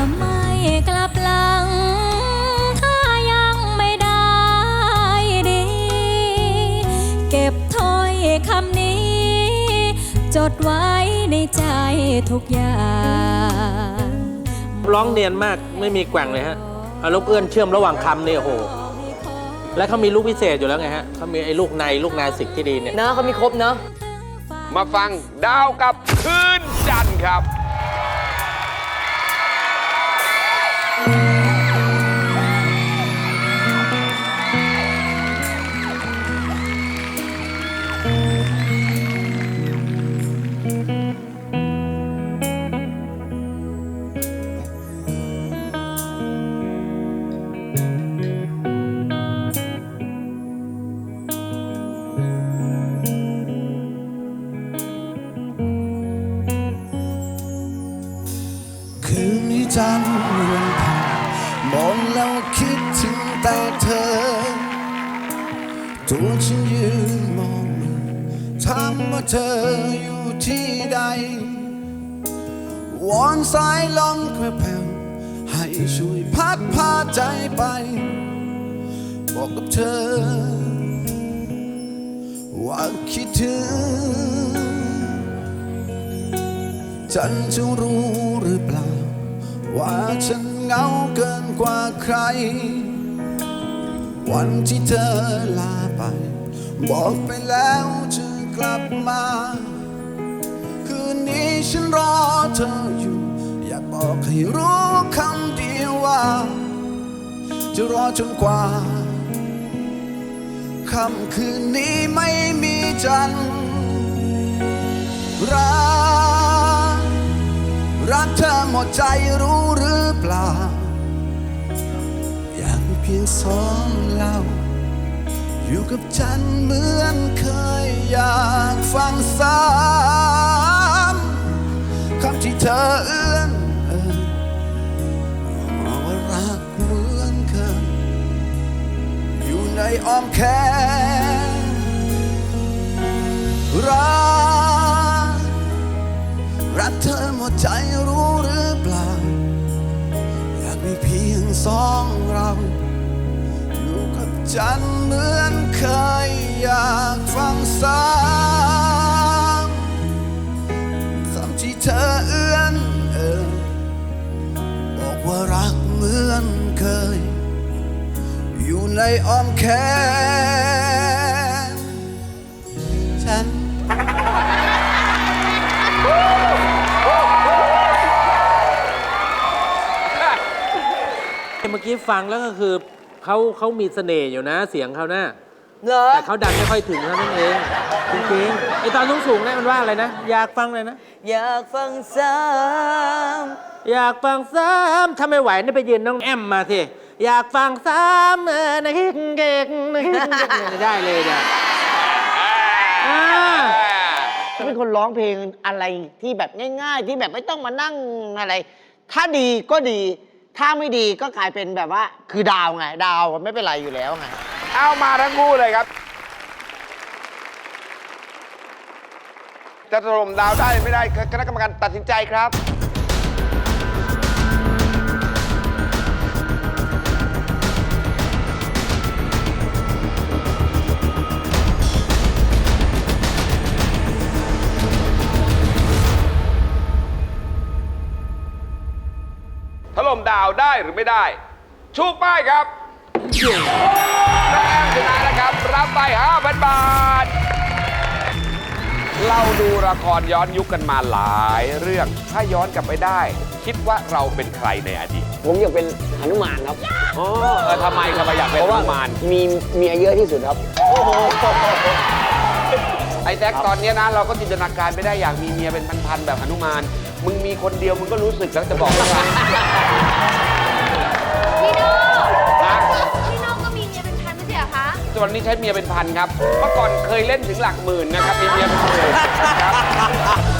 จะไม่กลับหลัง ถ้ายังไม่ได้ดี เก็บถ้อยคำนี้ จดไว้ในใจทุกอย่างร้องเนียนมากไม่มีแกว่งเลยฮะเอาลูกเอื้อนเชื่อมระหว่างคำนี่โอ้โห และเขามีลูกพิเศษอยู่แล้วไงฮะเขามีไอ้ลูกในลูกนาสิกที่ดีเนี่ย เนอะเขามีครบเนอะ มาฟังดาวกับคืนจันทร์ครับ จันทร์เรือนผ่านมองแล้วคิดถึงแต่เธอ ตัวฉันยืนมองถามว่าเธออยู่ที่ใด วอนสายลมกระแผ่วให้ช่วยพัดพาใจไป บอกกับเธอ ว่าคิดถึง ฉันจะรู้หรือเปล่า ว่าฉันเหงาเกินกว่าใคร วันที่เธอลาไป บอกไปแล้วจะกลับมา คืนนี้ฉันรอเธออยู่ อยากบอกให้รู้คำเดียวว่า จะรอจนกว่าค่ำคืนนี้ไม่มีจันทร์รัก รักเธอหมดใจรู้หรือเปล่า อยากมีเพียงสองเราอยู่กับฉันเหมือนเคยอยากฟังซ้ำคำที่เธอเอื้อนเอ่ยบอกว่ารักเหมือนเคยอยู่ในอ้อมแขนรัก เธอหมดใจรู้หรือเปล่า อยากมีเพียงสองเรา อยู่กับฉันเหมือนเคยอยากฟังซ้ำคำที่เธอเอื้อนเอ่ยบอกว่ารักเหมือนเคย อยู่ในอ้อมแขน เมื่อกี้ฟังแล้วก็คือเขาเขามีเสน่ห์อยู่นะ เสียงเขานะเหรอแต่เขาดันไม่ค่อยถึงเท่านั้นเองจริงๆไอตอนสูงสูงๆเนี่ยมันว่าอะไรนะ อยากฟังเลยนะ อยากฟังซ้อยากฟังซ้ำถ้าไม่ไหวนี่ไปยืนน้องแอมมาสิอยากฟังซ้ำเออนะฮิกเก่งนะฮิกเก่งเนี่ยได้เลยเนี่ยอ่าเขาเป็นคนร้องเพลงอะไรที่แบบง่าย ๆ ที่แบบไม่ต้องมานั่งอะไร ถ้าดีก็ดี ถ้าไม่ดีก็กลายเป็นแบบว่า คือดาวไง ดาวไม่เป็นไรอยู่แล้วไง เอามาทั้งคู่เลยครับ จะถล่มดาวได้ไม่ได้คณะกรรมการตัดสินใจครับ ถล่มดาวได้หรือไม่ได้ ชูป้ายครับน้องแอมชนะนะครับ รับไป 5,000 บาท เราดูละครย้อนยุคกันมาหลายเรื่อง ถ้าย้อนกลับไปได้ คิดว่าเราเป็นใครในอดีตผมอยากเป็นหนุมานครับ อ๋อเออทำไมทำไมอยากเป็นเพราะฮว่านุมานมีเมียเยอะที่สุดครับ ไอ้แจ็คตอนเนี้ยนะ เราก็จินตนาการไม่ได้อยากมีเมียเป็นพันๆแบบหนุมาน มึงมีคนเดียวมึงก็รู้สึกแล้วจะบอกว่าไงพี่โน่ฮะพี่โน่ก็มีเมียเป็นพันไม่ใช่เหรอคะส่วนนี้ใช้เมียเป็นพันครับ เมื่อก่อนเคยเล่นถึงหลักหมื่นนะครับมีเมียเป็นหมื่นครับ